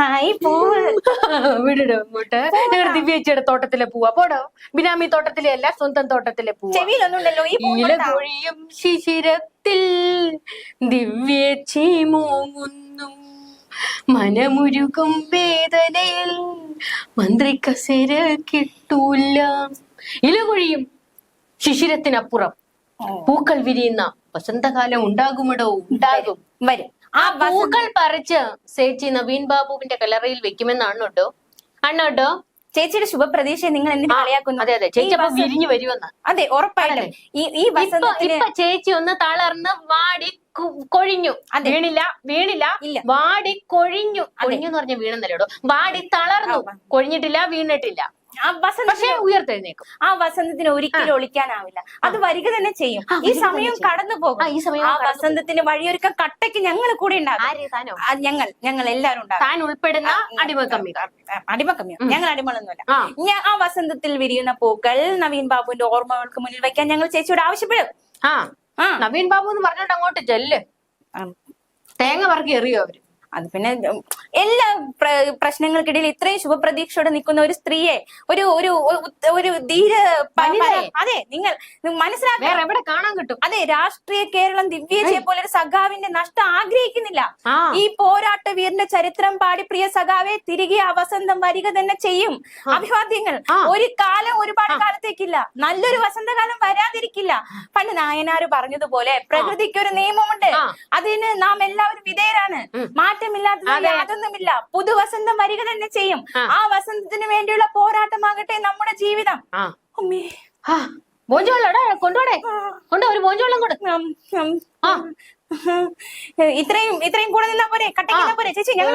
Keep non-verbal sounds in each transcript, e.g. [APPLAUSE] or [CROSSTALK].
Hi വിടടോ അങ്ങോട്ട് ഞങ്ങളുടെ ദിവ്യേച്ചിയുടെ തോട്ടത്തിലെ പൂവാ. പോടോ. ബിനാമി തോട്ടത്തിലെ അല്ല സ്വന്തം തോട്ടത്തിലെ പൂവാ. ചെവിയിലൊന്നുമില്ലല്ലോ ഈ പൂ ഇല കൊടുത്താ. പൊഴിയും ശിശിരത്തിൽ ദിവ്യച്ചി മൂങ്ങുന്നു. മനമുരുകും വേദനയിൽ മന്ത്രിക്കസേര കിട്ടൂല. ഇല കൊഴിയും ശിശിരത്തിനപ്പുറം. പൂക്കൾ വിരിയുന്ന വസന്തകാലം ഉണ്ടാകുമടോ? ഉണ്ടാകും. വരും. ആ പൂക്കൾ പറിച്ച് ചേച്ചി നവീൻ ബാബുവിന്റെ കലറിയിൽ വെക്കുമെന്നാണ് കേട്ടോ. അണ്ണോട്ടോ ചേച്ചിയുടെ ശുഭപ്രതീക്ഷ നിങ്ങൾ എന്തിനു കളിയാക്കുന്നു? അതെ അതെ. ചേച്ചി ഈ അപ്പൊ വിരിഞ്ഞു വരുമെന്ന്. അതെ ഉറപ്പായിട്ടും. ഈ ഈ വസന്തത്തിന് ചേച്ചി ഒന്ന് തളർന്ന് വാടി കൊഴിഞ്ഞു. അതെ. വീണില്ല വീണില്ല. ഇല്ല. വാടി കൊഴിഞ്ഞു. കൊഴിഞ്ഞു എന്ന് പറഞ്ഞ വീണെന്നല്ലേടോ വാടി തളർന്നു. കൊഴിഞ്ഞിട്ടില്ല വീണിട്ടില്ല. പക്ഷെ ഉയർത്തെഴുന്നേക്കും. ആ വസന്തത്തിന് ഒരിക്കലും ഒളിക്കാനാവില്ല. അത് വരിക തന്നെ ചെയ്യും. ഈ സമയം കടന്നു പോകും. ആ, ഈ സമയം ആ വസന്തത്തിന് വഴിയൊരുക്ക കട്ടയ്ക്ക് ഞങ്ങൾ കൂടെ ഉണ്ടാകും. ഞങ്ങൾ ഞങ്ങൾ എല്ലാവരും ഉണ്ടാകും. താൻ ഉൾപ്പെടുന്ന അടിമക്കമ്മി അടിമക്കമ്മിയോ ഞങ്ങൾ അടിമകളൊന്നുമല്ല. ആ. ഞാൻ ആ വസന്തത്തിൽ വിരിയുന്ന പൂക്കൾ നവീൻ ബാബുവിന്റെ ഓർമ്മകൾക്ക് മുന്നിൽ വെക്കാൻ ഞങ്ങൾ ചേച്ചിയോട് ആവശ്യപ്പെടും. ആ. ആ. നവീൻ ബാബു എന്ന് പറഞ്ഞോട്ട് അങ്ങോട്ട് ചെല്ല്. തേങ്ങ പറക്കി എറിയോ അവർ. അത് പിന്നെ എല്ലാ പ്ര- പ്രശ്നങ്ങൾക്കിടയിൽ ഇത്രയും ശുഭപ്രതീക്ഷയോടെ നിൽക്കുന്ന ഒരു സ്ത്രീയെ ഒരു ഒരു ഒരു- ധീര അതെ നിങ്ങൾ മനസ്സിലാക്കി കാണാൻ കിട്ടും? അതെ രാഷ്ട്രീയ കേരളം ദിവ്യജയെ പോലെ ഒരു സഖാവിന്റെ നഷ്ടം ആഗ്രഹിക്കുന്നില്ല. ഈ പോരാട്ട വീരന്റെ ചരിത്രം പാടി പ്രിയ സഖാവെ തിരികെ ആ വസന്തം വരിക തന്നെ ചെയ്യും. അഭിവാദ്യങ്ങൾ ഒരു കാലം ഒരുപാട് കാലത്തേക്കില്ല. നല്ലൊരു വസന്തകാലം വരാതിരിക്കില്ല. പണ്ട് നായനാർ പറഞ്ഞതുപോലെ പ്രകൃതിക്ക് ഒരു നിയമമുണ്ട്. അതിന് നാം എല്ലാവരും വിധേയരാണ്. ഉം. മാറ്റമില്ലാത്തത്. യാതൊന്നുമില്ല. പുതുവസന്തം വരിക തന്നെ ചെയ്യും. ആ. വസന്തത്തിന് വേണ്ടിയുള്ള പോരാട്ടമാകട്ടെ നമ്മുടെ ജീവിതം. ബോഞ്ചോളടാ കൊണ്ടുപോടേ. കൊണ്ട് ഒരു ബോഞ്ചോളം കൊടു. ഇത്രയും ഇത്രയും കൂടെ നിന്നാ പോരെ? കട്ടയ്ക്ക് പോരെ? ചേച്ചി ഞങ്ങൾ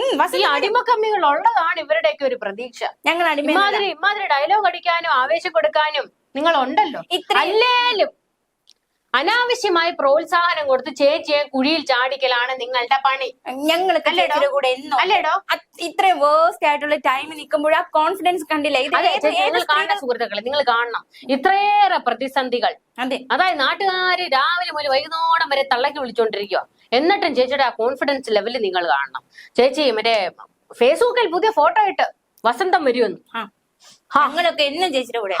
ഈ. അടിമക്കമ്മികൾ ഉള്ളതാണ് ഇവരുടെയൊക്കെ ഒരു പ്രതീക്ഷ. ഞങ്ങൾ ഇമാതിരി ഇമാതിരി ഡയലോഗ് അടിക്കാനും ആവേശം കൊടുക്കാനും നിങ്ങൾ ഉണ്ടല്ലോ ഇത്രയും അല്ലേലും അനാവശ്യമായി പ്രോത്സാഹനം കൊടുത്ത് ചേച്ചിയെ കുഴിയിൽ ചാടിക്കലാണ് നിങ്ങളുടെ പണി. ഞങ്ങൾ? കൂടെ എന്നും അല്ലേടോ? ഇത്രയും ആയിട്ടുള്ള ടൈം നിൽക്കുമ്പോൾ ആ കോൺഫിഡൻസ് കണ്ടില്ല? നിങ്ങൾ കാണുന്ന സുഹൃത്തുക്കളെ നിങ്ങൾ കാണണം. ഇത്രയേറെ പ്രതിസന്ധികൾ. അതെ. അതായത് നാട്ടുകാര് രാവിലെ മുതൽ വൈകുന്നേരം വരെ തള്ളക്കി വിളിച്ചോണ്ടിരിക്കുക എന്നിട്ടും ചേച്ചിയുടെ ആ കോൺഫിഡൻസ് ലെവൽ നിങ്ങൾ കാണണം. ചേച്ചി മറ്റേ ഫേസ്ബുക്കിൽ പുതിയ ഫോട്ടോ ഇട്ട് വസന്തം വരുമെന്ന്. ഞങ്ങളൊക്കെ എന്നും ചേച്ചിയുടെ കൂടെ.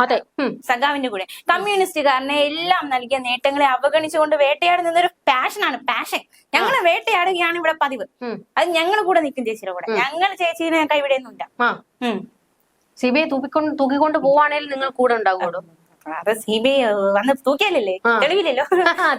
സഖാവിന്റെ കൂടെ. കമ്മ്യൂണിസ്റ്റുകാരനെ എല്ലാം നൽകിയ നേട്ടങ്ങളെ അവഗണിച്ചുകൊണ്ട് വേട്ടയാടി നിന്നൊരു പാഷനാണ് പാഷൻ. ഞങ്ങൾ വേട്ടയാടുകയാണ് ഇവിടെ പതിവ്. അത് ഞങ്ങൾ കൂടെ നിൽക്കും ചേച്ചിയുടെ കൂടെ. ഞങ്ങൾ ചേച്ചീനെ കൈവിടെയൊന്നുമില്ല ആ. ഉം. സി ബി ഐ തൂക്കിക്കൊണ്ട് തൂക്കിക്കൊണ്ട് പോവാണെങ്കിൽ നിങ്ങൾ കൂടെ ഉണ്ടാവുമോ അത് സി ബി ഐ വന്ന് തൂക്കിയല്ലേ ആ. തെളിവില്ലല്ലോ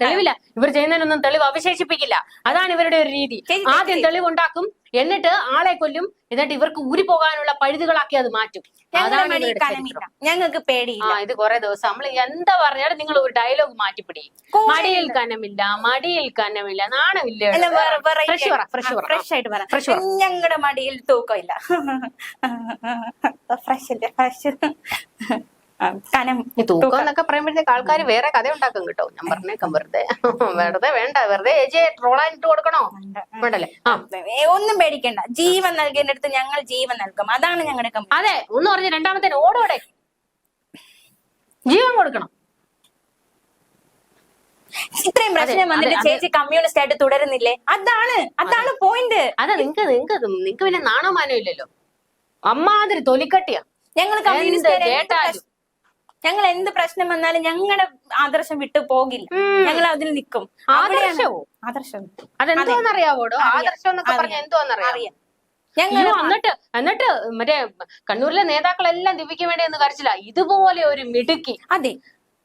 തെളിവില്ല ഇവർ ചെയ്യുന്നതിനൊന്നും തെളിവ് അവശേഷിപ്പിക്കില്ല അതാണ് ഇവരുടെ ഒരു രീതി ആദ്യം ആദ്യം തെളിവുണ്ടാക്കും എന്നിട്ട് ആളെ കൊല്ലും എന്നിട്ട് ഇവർക്ക് ഊരി പോകാനുള്ള പഴുതുകളാക്കി അത് മാറ്റും ഞങ്ങളുടെ അതാണ് മടി ഇവരുടെ കനമില്ല ഞങ്ങൾക്ക് ആ പേടിയില്ല ഇത് കുറെ ദിവസം നമ്മൾ എന്താ പറഞ്ഞാലും നിങ്ങൾ ഒരു ഡയലോഗ് മാറ്റിപ്പിടി മടിയിൽ കനമില്ല മടിയിൽ കനമില്ല നാണമില്ല അല്ല, വേറെ variety ഫ്രഷ് പറ. ഫ്രഷ് പറ fresh ആയിട്ട് പറ Fresh പറ. ഞങ്ങളുടെ മടിയിൽ തൂക്കമില്ല ഫ്രഷ് അല്ലേ ഫ്രഷ് കനം തൂക്കം എന്നൊക്കെ പറയുമ്പോഴത്തേക്ക് ആൾക്കാർ വേറെ കഥ ഉണ്ടാക്കും കേട്ടോ. ഞാൻ പറഞ്ഞേക്കാം വെറുതെ. വെറുതെ വേണ്ട വെറുതെ ഏജിയെ ട്രോളാനിട്ട് കൊടുക്കണോ? വേണ്ടല്ലേ? ഒന്നും പേടിക്കണ്ട. ജീവൻ നൽകേണ്ട അടുത്ത് ഞങ്ങൾ ജീവൻ നൽകും. അതാണ് ഞങ്ങളുടെ അതെ ഒന്ന് പറഞ്ഞ രണ്ടാമത്തെ ഓടോടെ ജീവൻ കൊടുക്കണം. ഇത്രയും പ്രശ്നം വന്നിട്ട് ചേച്ചി കമ്മ്യൂണിസ്റ്റ് ആയിട്ട് തുടരുന്നില്ലേ? അതാണ് അതാണ് പോയിന്റ് അതെ നിങ്ങക്ക് നിങ്ങക്ക് നിങ്ങക്ക് പിന്നെ നാണമാനം ഇല്ലല്ലോ? അമ്മാതിരി തൊലിക്കട്ടിയാ. ഞങ്ങൾ കമ്മ്യൂണിസ്റ്റ് ഞങ്ങൾ എന്ത് പ്രശ്നം വന്നാലും ഞങ്ങളുടെ ആദർശം വിട്ടു പോകില്ല. ഞങ്ങൾ അതിൽ നിൽക്കും. ആദർശം. അതെന്തോന്നറിയാവോടോ. ആദർശം എന്നൊക്കെ പറഞ്ഞ. എന്തോന്നറിയാം ഞങ്ങൾ എന്നിട്ട് എന്നിട്ട് മറ്റേ കണ്ണൂരിലെ നേതാക്കളെല്ലാം ദിവ്യക്ക് വേണ്ടി എന്ന് കരച്ചില്ല. ഇതുപോലെ ഒരു മിടുക്കി. അതെ.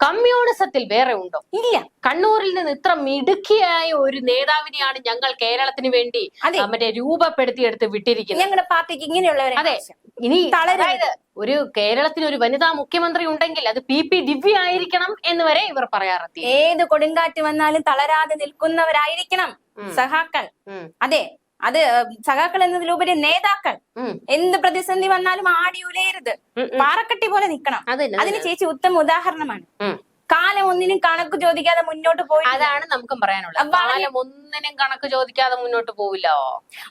കമ്മ്യൂണിസത്തിൽ വേറെ ഉണ്ടോ? ഇല്ല. കണ്ണൂരിൽ നിന്ന് ഇത്ര മിടുക്കിയായ ഒരു നേതാവിനെയാണ് ഞങ്ങൾ കേരളത്തിന് വേണ്ടി മറ്റേ രൂപപ്പെടുത്തിയെടുത്ത് വിട്ടിരിക്കുന്നത്. ഞങ്ങളുടെ പാർട്ടിക്ക് ഇങ്ങനെയുള്ളവരെ അതെ. ഇനി. അതായത് ഒരു കേരളത്തിന് ഒരു വനിതാ മുഖ്യമന്ത്രി ഉണ്ടെങ്കിൽ അത് പി പി ദിവ്യ ആയിരിക്കണം എന്ന് വരെ ഇവർ പറയാറെത്തി ഏത് കൊടുങ്കാറ്റ് വന്നാലും തളരാതെ നിൽക്കുന്നവരായിരിക്കണം സഹാക്കൾ അതെ അത് സഹാക്കൾ സഖാക്കൾ എന്നതിലുപരി നേതാക്കൾ. എന്ത് പ്രതിസന്ധി വന്നാലും ആടി ഉലയരുത്. പാറക്കട്ടി പോലെ നിൽക്കണം. അത് അതിന് ചേച്ചി ഉത്തമ ഉദാഹരണമാണ്. കാലം ഒന്നിനും കണക്ക് ചോദിക്കാതെ മുന്നോട്ട് പോയി അതാണ് നമുക്ക് പറയാനുള്ളത്. കാലം ഒന്നിനും കണക്ക് ചോദിക്കാതെ മുന്നോട്ട് പോവില്ല.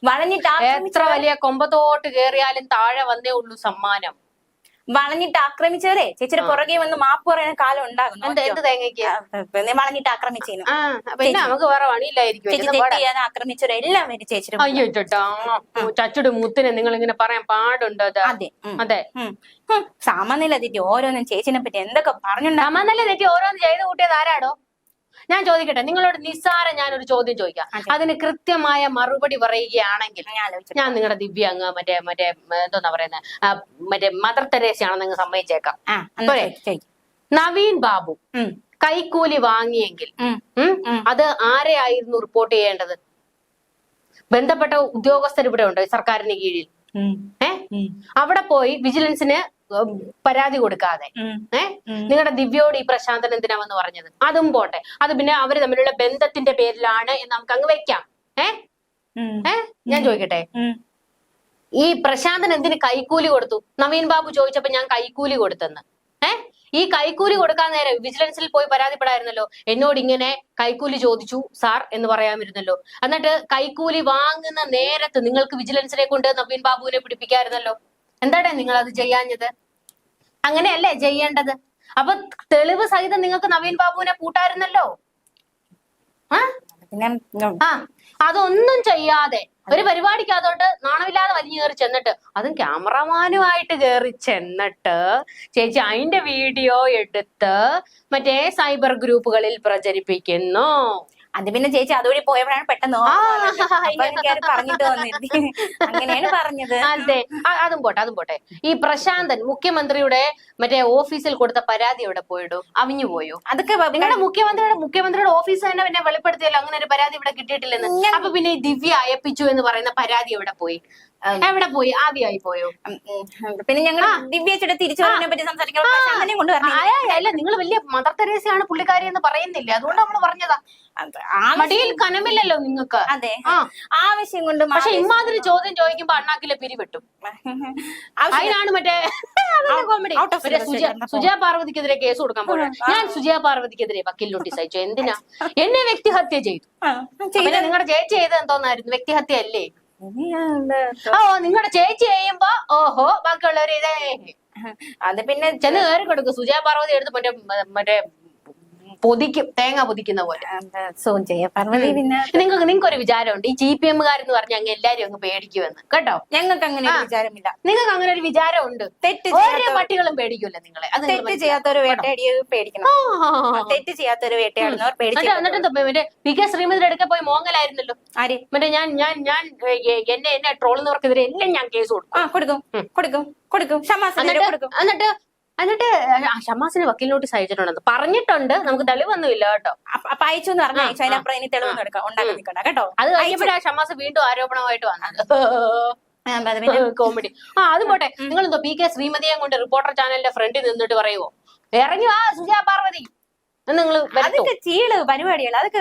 വളഞ്ഞിട്ട് എത്ര വലിയ കൊമ്പത്തോട്ട് കേറിയാലും താഴെ വന്നേ ഉള്ളൂ സമ്മാനം. വളഞ്ഞിട്ട് ആക്രമിച്ചവരെ? ചേച്ചിയുടെ പുറകെ വന്ന് മാപ്പ് പറയുന്ന കാലം ഉണ്ടാകും എന്ത് തേങ്ങയ്ക്ക്? വളഞ്ഞിട്ട് ആക്രമിച്ചേനു. പിന്നെ നമുക്ക് വേറെ പണിയില്ലായിരിക്കും ചേച്ചി തെറ്റ് ചെയ്യാതെ ആക്രമിച്ചവരെല്ലാം വരും ചേച്ചിയുടെ അയ്യോ ചേട്ടാ. ചച്ചുടെ മുത്തിനെ നിങ്ങൾ ഇങ്ങനെ പറയാൻ പാടുണ്ടോ അതെ? അതെ. സാമാന്യല്ല തെറ്റി ഓരോന്നും ചേച്ചിനെ പറ്റി എന്തൊക്കെ പറഞ്ഞു സമാനല്ലേ തെറ്റി ഓരോന്ന് ചെയ്ത് കൂട്ടിയത് ആരാടോ? ഞാൻ ചോദിക്കട്ടെ നിങ്ങളോട് നിസ്സാരം ഒരു ചോദ്യം ചോദിക്കാം. അതെ. അതിന് കൃത്യമായ മറുപടി പറയുകയാണെങ്കിൽ ഞാൻ നിങ്ങളുടെ ദിവ്യ അങ്ങ് മറ്റേ മറ്റേ എന്തോന്നാ പറയുന്നത് മറ്റേ മദർ തെരേസയാണെന്ന് നിങ്ങൾ സമ്മതിച്ചേക്കാം. നവീൻ ബാബു. കൈക്കൂലി വാങ്ങിയെങ്കിൽ. അത് ആരെയായിരുന്നു റിപ്പോർട്ട് ചെയ്യേണ്ടത്? ബന്ധപ്പെട്ട ഉദ്യോഗസ്ഥർ ഇവിടെ ഉണ്ട് സർക്കാരിന് കീഴിൽ? ഏ? അവിടെ പോയി വിജിലൻസിന് പരാതി കൊടുക്കാതെ. ഏഹ് നിങ്ങളുടെ ദിവ്യോട് ഈ പ്രശാന്തൻ എന്തിനാവെന്ന് പറഞ്ഞത്? അതും പോട്ടെ. അത് പിന്നെ അവർ തമ്മിലുള്ള ബന്ധത്തിന്റെ പേരിലാണ് എന്ന് നമുക്ക് അങ്ങ് വെക്കാം. ഏഹ് ഏഹ് ഞാൻ ചോദിക്കട്ടെ. ഈ പ്രശാന്തൻ എന്തിന് കൈക്കൂലി കൊടുത്തു? നവീൻ ബാബു ചോദിച്ചപ്പോ ഞാൻ കൈക്കൂലി കൊടുത്തെന്ന്. ഏഹ് ഈ കൈക്കൂലി കൊടുക്കാൻ നേരെ വിജിലൻസിൽ പോയി പരാതിപ്പെടായിരുന്നല്ലോ. എന്നോട് ഇങ്ങനെ കൈക്കൂലി ചോദിച്ചു സാർ എന്ന് പറയാമിരുന്നല്ലോ. എന്നിട്ട് കൈക്കൂലി വാങ്ങുന്ന നേരത്ത് നിങ്ങൾക്ക് വിജിലൻസിനെ കൊണ്ട് നവീൻ ബാബുവിനെ പിടിപ്പിക്കായിരുന്നല്ലോ. എന്താടേ നിങ്ങൾ അത് ചെയ്യാഞ്ഞത്? അങ്ങനെയല്ലേ ചെയ്യേണ്ടത്? അപ്പൊ തെളിവ് സഹിതം നിങ്ങൾക്ക് നവീൻ ബാബുവിനെ കൂട്ടായിരുന്നല്ലോ? ആ? അതൊന്നും ചെയ്യാതെ ഒരു പരിപാടിക്ക് അതോട്ട് നാണമില്ലാതെ വലിഞ്ഞു കയറി ചെന്നിട്ട് അതും ക്യാമറമാനുമായിട്ട് കയറി ചെന്നിട്ട് ചേച്ചി അതിന്റെ വീഡിയോ എടുത്ത് മറ്റേ സൈബർ ഗ്രൂപ്പുകളിൽ പ്രചരിപ്പിക്കുന്നു. അത് പിന്നെ ചേച്ചി അതുവഴി പോയപ്പോഴാണ് പെട്ടെന്ന് പറഞ്ഞിട്ട് അങ്ങനെയാണ് പറഞ്ഞത്. [LAUGHS] അതെ. അതും പോട്ടെ അതും പോട്ടെ. ഈ പ്രശാന്തൻ മുഖ്യമന്ത്രിയുടെ മറ്റേ ഓഫീസിൽ കൊടുത്ത പരാതി എവിടെ പോയിടും? അവിഞ്ഞു പോയോ? അതൊക്കെ നിങ്ങളുടെ മുഖ്യമന്ത്രിയുടെ മുഖ്യമന്ത്രിയുടെ ഓഫീസ് തന്നെ പിന്നെ വെളിപ്പെടുത്തിയല്ലോ അങ്ങനെ ഒരു പരാതി ഇവിടെ കിട്ടിയിട്ടില്ലെന്ന്. അപ്പൊ പിന്നെ ഈ ദിവ്യ അയപ്പിച്ചു എന്ന് പറയുന്ന പരാതി എവിടെ പോയി? എവിടെ പോയി? ആദ്യമായി പോയോ. പിന്നെ ഞങ്ങൾ ദിവ്യ ദിവ്യച്ചയുടെ തിരിച്ചു വരാനെ പറ്റി സംസാരിക്കാൻ കൊണ്ടുവരണം അല്ല നിങ്ങൾ വലിയ മദർ തെരേസയാണ് പുള്ളിക്കാരി എന്ന് പറയുന്നില്ല? അതുകൊണ്ട് നമ്മൾ പറഞ്ഞതാ. മടിയിൽ കനമില്ലല്ലോ നിങ്ങൾക്ക്. അതെ ആവശ്യം കൊണ്ട് പക്ഷെ ഇമാതിരി ചോദ്യം ചോദിക്കുമ്പോ അണ്ണാക്കിലെ പിരിവെട്ടും അതിനാണ് മറ്റേ [LAUGHS] കോമഡി സുജയ പാർവതിക്കെതിരെ കേസ് കൊടുക്കാൻ പോകുന്നത് ഞാൻ സുജയ പാർവതിക്കെതിരെ വക്കീൽ നോട്ടീസ് അയച്ചു എന്തിനാ? എന്നെ വ്യക്തിഹത്യ ചെയ്തു. പിന്നെ നിങ്ങളുടെ ചേച്ചി ചെയ്ത് എന്തോന്നായിരുന്നു? വ്യക്തിഹത്യ അല്ലേ ഓ നിങ്ങളുടെ ചേച്ചി ചെയ്യുമ്പോ ഓഹോ ബാക്കിയുള്ളവര് ഇതേ. അത് പിന്നെ ചെന്ന് കയറി കൊടുക്കും. സുജയ പാർവതി എടുത്ത് മറ്റേ മറ്റേ പൊതിക്കും തേങ്ങ പൊതിക്കുന്ന പോലെ. സൂചയ പാർവതി പിന്നെ നിങ്ങൾക്ക് നിങ്ങൾക്ക് ഒരു വിചാരമുണ്ട്. ഈ ജി പി എമ്മുകാരെന്ന് പറഞ്ഞ അങ്ങ് എല്ലാരും അങ്ങ് പേടിക്കുമെന്ന് കേട്ടോ? ഞങ്ങൾക്ക് അങ്ങനെ വിചാരമില്ല. നിങ്ങൾക്ക് അങ്ങനെ ഒരു വിചാരമുണ്ട്. തെറ്റ് ഓരോ പട്ടികളും പേടിക്കൂല നിങ്ങളെ? അത് തെറ്റ് ചെയ്യാത്തൊരു വേട്ടയാടിയത് പേടിക്കണം. തെറ്റ് ചെയ്യാത്തൊരു വേട്ടയാടുന്നവർ എന്നിട്ട് എന്താ മറ്റേ പി കെ ശ്രീമതിയുടെ അടുക്ക പോയി മോങ്ങലായിരുന്നല്ലോ. ആര്? മറ്റേ ഞാൻ ഞാൻ ഞാൻ എന്നെ എന്നെ ട്രോളുന്നവർക്കെതിരെ എല്ലാം ഞാൻ കേസ് കൊടുക്കും. കൊടുക്കും. കൊടുക്കും. കൊടുക്കും. കൊടുക്കും. എന്നിട്ട് എന്നിട്ട് ഷമാസിന് വക്കീൽ നോട്ടീസ് അയച്ചിട്ടുണ്ടെന്ന് പറഞ്ഞിട്ടുണ്ട്. നമുക്ക് തെളിവൊന്നുമില്ല കേട്ടോ. അപ്പ- അയച്ചു എന്ന് പറഞ്ഞു അയച്ചു. അതിനപ്പുറം ഇനി തെളിവൊന്നും എടുക്കാം. നിൽക്കണ്ട കേട്ടോ. അത് കഴിഞ്ഞപ്പോഴാണ് ഷമാസ് വീണ്ടും ആരോപണമായിട്ട് വന്നത്. കോമഡി ആ അത് പോട്ടെ. നിങ്ങൾ എന്തോ പി കെ ശ്രീമതിയെ കൊണ്ട് റിപ്പോർട്ടർ ചാനലിന്റെ ഫ്രണ്ടിൽ നിന്നിട്ട് പറയുവോ? ഇറങ്ങി ആ സുജാ പാർവതി. നിങ്ങൾ അതൊക്കെ ചീൾ പരിപാടികൾ അതൊക്കെ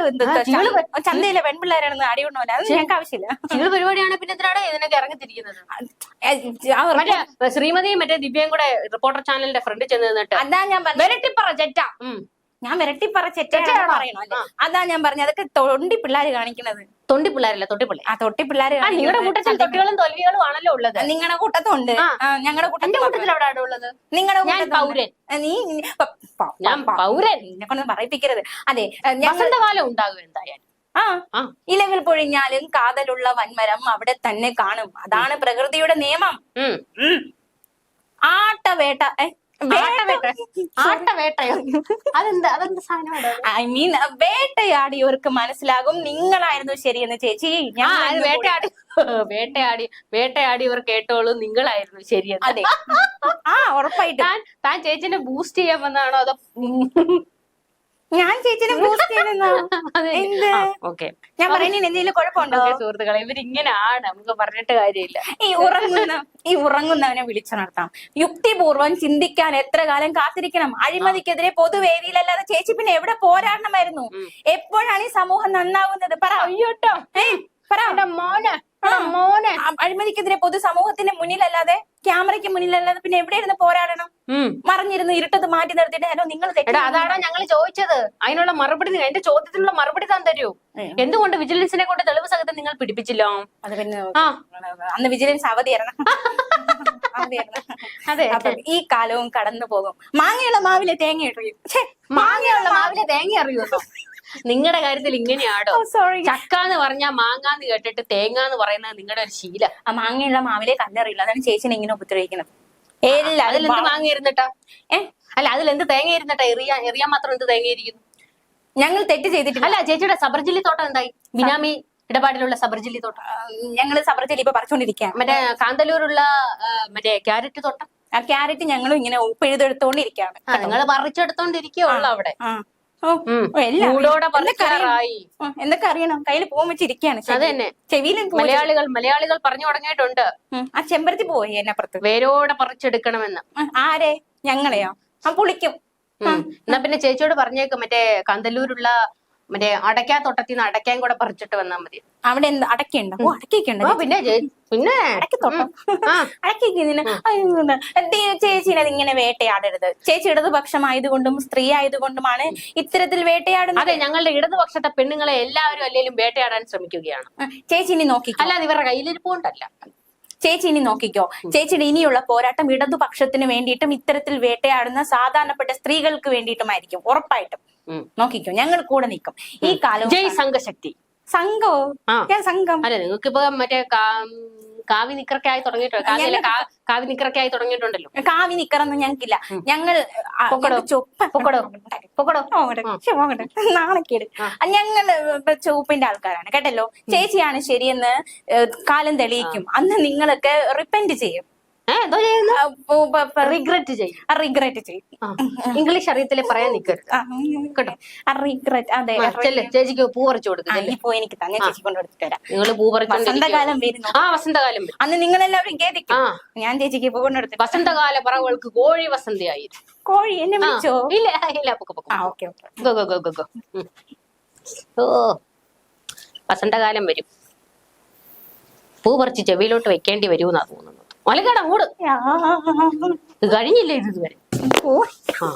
ചന്തയിലെ പെൺപിള്ളേരാണെന്ന് അടികൊണ്ടു അത് ഞങ്ങൾക്ക് ആവശ്യമില്ല. ചീൾ പരിപാടിയാണ് പിന്നെ എന്തിനാണ് ഇതിനൊക്കെ ഇറങ്ങിത്തിരിക്കുന്നത്? ശ്രീമതിയും മറ്റേ ദിവ്യയും കൂടെ റിപ്പോർട്ടർ ചാനലിന്റെ ഫ്രണ്ട് ചെന്ന് നിന്നിട്ട് അതാ ഞാൻ വെരട്ടിപ്പറ ചെറ്റ. ഞാൻ വിരട്ടി പറ ചെറ്റാണ് ചെറ്റയാണോ? പറയണോ അതാ ഞാൻ പറഞ്ഞത്. അതൊക്കെ തൊണ്ടി പിള്ളേര് കാണിക്കണത്. തൊണ്ടി പിള്ളേരല്ല? തൊട്ടി പിള്ളേർ ആ തൊട്ടി പിള്ളേര് ആ നിങ്ങളുടെ കൂട്ടത്തിൽ തൊട്ടികളും തോൽവികളും ആണല്ലോ ഉള്ളത്. നിങ്ങളുടെ കൂട്ടത്തുണ്ട്. ഞങ്ങളുടെ കൂട്ടത്തിൽ അവിടെ ഉള്ളത്? നിങ്ങളുടെ ഞാൻ പൗരൻ. നീ ഞാൻ പൗരൻ. നിന്നെ കൊണ്ടൊന്നും പറയിപ്പിക്കരുത്. അതെ ഞങ്ങളുടെ വസന്തകാലം ഉണ്ടാകും എന്തായാലും. ആ. ഇലകൾ പൊഴിഞ്ഞാലും കാതലുള്ള വൻമരം അവിടെ തന്നെ കാണും. അതാണ് പ്രകൃതിയുടെ നിയമം. ആട്ടവേട്ട ഏ, ഐ മീൻ വേട്ടയാടിയവർക്ക് മനസ്സിലാകും. നിങ്ങളായിരുന്നു ശരിയെന്ന് ചേച്ചി. ഞാൻ വേട്ടയാടി. [LAUGHS] വേട്ടയാടി വേട്ടയാടി ഇവർ കേട്ടോളൂ. നിങ്ങളായിരുന്നു ശരിയെന്ന്. അതെ. ആ ഉറപ്പായിട്ട്. താൻ താൻ ചേച്ചിനെ ബൂസ്റ്റ് ചെയ്യാൻ വന്നാണോ അതോ ഞാൻ ചേച്ചിനെ ബൂസ്റ്റ് ചെയ്യുന്ന? എന്ത്? ഞാൻ പറയുന്നതിന് എന്തെങ്കിലും കുഴപ്പമുണ്ടോ? സുഹൃത്തുക്കളെ ഇവരിങ്ങനെയാണ് നമുക്ക് പറഞ്ഞിട്ട് കാര്യമില്ല. ഈ ഉറങ്ങുന്ന ഈ ഉറങ്ങുന്നവനെ വിളിച്ചുണർത്താം. യുക്തിപൂർവം ചിന്തിക്കാൻ എത്ര കാലം കാത്തിരിക്കണം? അഴിമതിക്കെതിരെ പൊതുവേദിയിലല്ലാതെ ചേച്ചി പിന്നെ എവിടെ പോരാടണമായിരുന്നു? എപ്പോഴാണ് ഈ സമൂഹം നന്നാവുന്നത്? പറ. അയ്യോട്ടോ പറ. മോനെ. മോനെ. അഴിമതിക്കെതിരെ പൊതു സമൂഹത്തിന്റെ മുന്നിലല്ലാതെ ക്യാമറയ്ക്ക് മുന്നിലല്ലാതെ പിന്നെ എവിടെ ഇരുന്ന് പോരാടണം. മറിഞ്ഞിരുന്ന് ഇരുട്ടത്ത് മാറ്റി നിർത്തിയിട്ട് ഹലോ നിങ്ങൾ അതാണോ ഞങ്ങൾ ചോദിച്ചത്. അതിനുള്ള മറുപടി എന്റെ ചോദ്യത്തിനുള്ള മറുപടി താൻ തരൂ. എന്തുകൊണ്ട് വിജിലൻസിനെ കൊണ്ട് തെളിവ് സഹിതം നിങ്ങൾ പിടിപ്പിച്ചില്ലോ? അത് പിന്നെ ആ. അന്ന് വിജിലൻസ് അവധി ആയിരുന്നു [LAUGHS] അതെ അപ്പം ഈ കാലവും കടന്നു പോകും. മാങ്ങയുള്ള മാവിലെ തേങ്ങ അറിയൂ? മാങ്ങയുള്ള മാവിലെ തേങ്ങ അറിയുമല്ലോ നിങ്ങളുടെ കാര്യത്തിൽ [LAUGHS] ഇങ്ങനെയാടോ? സോറി ചക്ക എന്ന് പറഞ്ഞാൽ മാങ്ങാന്ന് കേട്ടിട്ട് തേങ്ങ എന്ന് പറയുന്നത് നിങ്ങളുടെ ഒരു ശീല. ആ മാങ്ങയുള്ള മാവിലെ കല്ലറിയില്ല. അതാണ് ചേച്ചിനെ ഇങ്ങനെ ഉപദ്രവിക്കുന്നത്. എല്ലാവരും അതിലെന്ത് മാങ്ങ ഇരുന്നിട്ടാ? ഏ? അല്ല അതിലെന്ത് തേങ്ങ ഇരുന്നിട്ടാ? എറിയാൻ എറിയാൻ മാത്രം എന്ത് തേങ്ങ ഇരിക്കുന്നു? ഞങ്ങൾ തെറ്റ് ചെയ്തിട്ടില്ല. അല്ല ചേച്ചിയുടെ സബർജില്ലി തോട്ടം എന്തായി? ബിനാമി ഇടപാടിലുള്ള സബർജില്ലി തോട്ടം. ഞങ്ങൾ സബർജില്ലി ഇപ്പൊ പറിച്ചോണ്ടിരിക്കാം. മറ്റേ കാന്തല്ലൂരുള്ള മറ്റേ ക്യാരറ്റ് തോട്ടം. ആ ക്യാരറ്റ് ഞങ്ങളും ഇങ്ങനെ ഉപ്പെഴുതെടുത്തോണ്ടിരിക്കുകയാണ് ആ നിങ്ങൾ പറിച്ചെടുത്തോണ്ടിരിക്കുള്ളൂ അവിടെ. എന്തൊക്കെ അറിയണം? കയ്യിൽ പൂവൻ വെച്ചിരിക്കുകയാണ് അതന്നെ. ചെവിയിലും മലയാളികൾ മലയാളികൾ പറഞ്ഞു തുടങ്ങിയിട്ടുണ്ട്. ആ ചെമ്പരത്തി പോയി എന്നപ്പുറത്ത് വേരോടെ പറിച്ചെടുക്കണമെന്ന്. ആരെ? ഞങ്ങളെയോ? ആ പുളിക്കും. എന്നാ പിന്നെ ചേച്ചിയോട് പറഞ്ഞേക്ക് മറ്റേ കാന്തല്ലൂരുള്ള മറ്റേ അടയ്ക്കാ തോട്ടത്തിൽ നിന്ന് അടയ്ക്കാൻ കൂടെ പറിച്ചിട്ട് വന്നാൽ മതി. അവിടെ എന്ത് അടക്കയുണ്ടോ ഓ അടക്കൊക്കെ പിന്നെ പിന്നെ? ചേച്ചിനെ ഇങ്ങനെ വേട്ടയാടരുത്? ചേച്ചി ഇടതുപക്ഷമായതുകൊണ്ടും സ്ത്രീ ആയതുകൊണ്ടുമാണ് ഇത്തരത്തിൽ വേട്ടയാടുന്നത്. അതെ ഞങ്ങളുടെ ഇടതുപക്ഷത്തെ പെണ്ണുങ്ങളെ എല്ലാവരും അല്ലെങ്കിലും വേട്ടയാടാൻ ശ്രമിക്കുകയാണ്. ചേച്ചി ഇനി നോക്കിക്കോ. അല്ലാതെ ഇവരുടെ കയ്യിലിരിപ്പുണ്ടല്ല ചേച്ചി ഇനി നോക്കിക്കോ. ചേച്ചിയുടെ ഇനിയുള്ള പോരാട്ടം ഇടതുപക്ഷത്തിന് വേണ്ടിയിട്ടും ഇത്തരത്തിൽ വേട്ടയാടുന്ന സാധാരണപ്പെട്ട സ്ത്രീകൾക്ക് വേണ്ടിയിട്ടുമായിരിക്കും ഉറപ്പായിട്ടും. നോക്കിക്കോ ഞങ്ങൾ കൂടെ നിൽക്കും. ഈ കാലം ജയ് സംഘശക്തി. സംഘോ. ഞാൻ സംഘം. അല്ല നിങ്ങൾക്ക് ഇപ്പൊ മറ്റേ കാവി നിക്കറൊക്കെ ആയി തുടങ്ങിയിട്ടുണ്ട് കാവി നിക്കറക്കായി നിക്കറൊക്കെ ആയി തുടങ്ങിയിട്ടുണ്ടല്ലോ. കാവി നിക്കറൊന്നും ഞങ്ങൾക്കില്ല. ഞങ്ങൾ. നാണക്കേട്. ഞങ്ങൾ ചുവപ്പിന്റെ ആൾക്കാരാണ്. കേട്ടല്ലോ? ചേച്ചിയാണ് ശരിയെന്ന് കാലം തെളിയിക്കും. അന്ന് നിങ്ങളൊക്കെ റിപ്പൻഡ് ചെയ്യും. എന്തോ ചെയ്യുന്നു? റിഗ്രറ്റ് ചെയ്യും. റിഗ്രറ്റ് ചെയ്യും. ഇംഗ്ലീഷ് അറിയത്തില്ലേ പറയാൻ നിൽക്കരുത് റിഗ്രറ്റ് അതെ ചെല്ല് ചേച്ചിക്ക് പൂ പറിച്ചു കൊടുക്കും ഈ പോ എനിക്ക് തന്നെ ചേച്ചി കൊണ്ട് കൊടുത്തിട്ട് വരാം നിങ്ങൾ പൂ പറിച്ചു വസന്തകാലം വരുന്നു. ആ വസന്തകാലം അന്ന് നിങ്ങൾ എല്ലാവരും ഖേദിക്കും ഞാൻ ചേച്ചിക്ക് പൂ കൊണ്ട് വസന്തകാല പറവുകൾക്ക് കോഴി വസന്തയായി കോഴി എന്നെ വിളിച്ചോ? ഇല്ല ഇല്ല പൊക്ക പൊക്ക. ആ okay okay. Go go go go go. ഉം. ഓ വസന്തകാലം വരും. പൂ പറിച്ച് ചെവിയിലോട്ട് വെക്കേണ്ടി വരുമെന്നാ തോന്നുന്നത് ഒലക്കട ഓട്. ഇത് കഴിഞ്ഞില്ലേ ഇത് ഇതുവരെ? ആ.